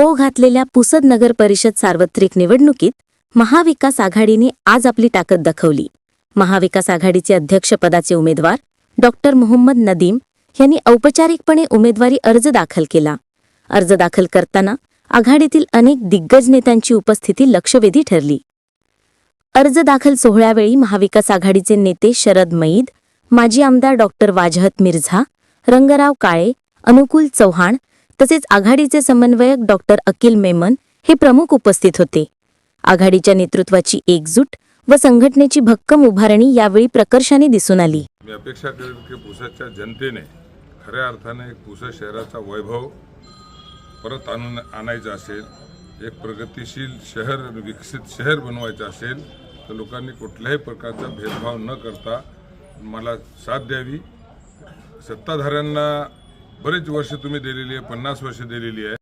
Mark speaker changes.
Speaker 1: खो घातलेल्या पुसद नगर परिषद सार्वत्रिक निवडणुकीत महाविकास आघाडीने आज आपली ताकद दाखवली. महाविकास आघाडीचे अध्यक्षपदाचे उमेदवार डॉक्टर मोहम्मद नदीम यांनी औपचारिकपणे उमेदवारी अर्ज दाखल केला. अर्ज दाखल करताना आघाडीतील अनेक दिग्गज नेत्यांची उपस्थिती लक्षवेधी ठरली. अर्ज दाखल सोहळ्यावेळी महाविकास आघाडीचे नेते शरद मईद माजी आमदार डॉक्टर वाजहत मिर्झा रंगराव काळे अनुकूल चव्हाण तसेच आघाडीचे समन्वयक डॉक्टर अकिल मेमन हे प्रमुख उपस्थित होते. आघाडीच्या नेतृत्वाची एकजूट व संघटनेची भक्कम उभारणी यावेळी प्रकर्षाने दिसून आली.
Speaker 2: मी अपेक्षा करेन की पुसाच्या जनतेने खऱ्या अर्थाने पुसा शहराचा वैभव परत आणून आणायचा असेल एक प्रगतिशील शहर विकसित शहर बनवायचं असेल तर लोकांनी कुठल्याही प्रकारचा भेदभाव न करता मला साथ द्यावी. सत्ताधाऱ्यांना बरेच वर्ष तुम्ही दिलेली आहे पन्नास वर्ष दिलेली आहे.